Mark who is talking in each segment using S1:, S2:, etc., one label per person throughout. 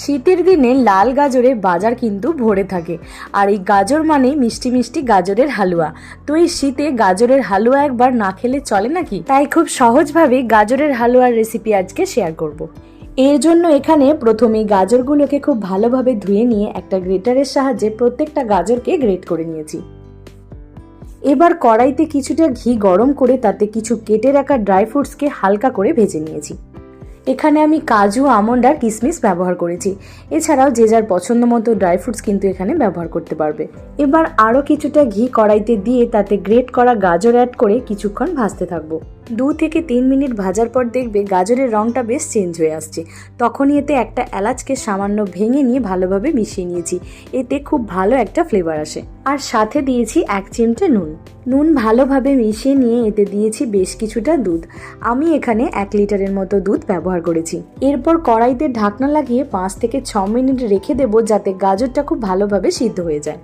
S1: শীতের দিনে লাল গাজরের বাজার কিন্তু ভরে থাকে, আর এই গাজর মানে মিষ্টি মিষ্টি গাজরের হালুয়া। তো এই শীতে গাজরের হালুয়া একবার না খেলে চলে নাকি? তাই খুব সহজভাবে গাজরের হালুয়ার রেসিপি আজকে শেয়ার করব। এর জন্য এখানে প্রথমে গাজরগুলোকে খুব ভালোভাবে ধুয়ে নিয়ে একটা গ্রেটারের সাহায্যে প্রত্যেকটা গাজরকে গ্রেট করে নিয়েছি। এবার কড়াইতে কিছুটা ঘি গরম করে তাতে কিছু কেটে রাখা ড্রাই ফ্রুটসকে হালকা করে ভেজে নিয়েছি। এখানে আমি কাজু, আমন্ড আর কিশমিশ ব্যবহার করেছি। এছাড়াও যে যার পছন্দ মতো ড্রাই ফ্রুটস কিন্তু এখানে ব্যবহার করতে পারবে। এবার আরও কিছুটা ঘি কড়াইতে দিয়ে তাতে গ্রেট করা গাজর অ্যাড করে কিছুক্ষণ ভাজতে থাকব। দু থেকে তিন মিনিট ভাজার পর দেখবে গাজরের রঙটা বেশ চেঞ্জ হয়ে আসছে। তখনই এতে একটা এলাচকে সামান্য ভেঙে নিয়ে ভালোভাবে মিশিয়ে নিয়েছি। এতে খুব ভালো একটা ফ্লেভার আসে। আর সাথে দিয়েছি এক চিমটে নুন। নুন ভালোভাবে মিশিয়ে নিয়ে এতে দিয়েছি বেশ কিছুটা দুধ। আমি এখানে এক লিটারের মতো দুধ ব্যবহার করেছি। এরপর কড়াইতে ঢাকনা লাগিয়ে পাঁচ থেকে ছ মিনিট রেখে দেবো যাতে গাজরটা খুব ভালোভাবে সিদ্ধ হয়ে যায়।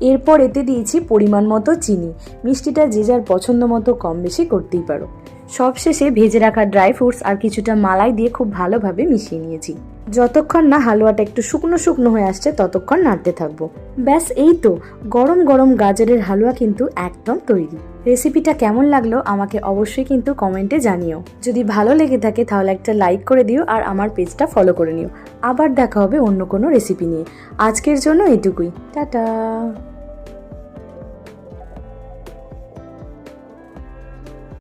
S1: এরপর এতে দিয়েছি পরিমাণ মতো চিনি। মিষ্টিটা যে যার পছন্দ মতো কম বেশি করতেই পারো। সবশেষে ভেজে রাখা ড্রাই ফ্রুটস আর কিছুটা মালাই দিয়ে খুব ভালোভাবে মিশিয়ে নিয়েছি। যতক্ষণ না হালুয়াটা একটু শুকনো শুকনো হয়ে আসছে, ততক্ষণ নাড়তে থাকব। ব্যাস, এই তো। গরম গরম গাজরের হালুয়া কিন্তু একদম তৈরি। রেসিপিটা কেমন লাগল আমাকে অবশ্যই কিন্তু কমেন্টে জানিও। যদি ভালো লেগে থাকে তাহলে একটা লাইক করে দিও আর আমার পেজটা ফলো করে নিও। আবার দেখা হবে অন্য কোনো রেসিপি নিয়ে। আজকের জন্য এটুকুই। টাটা।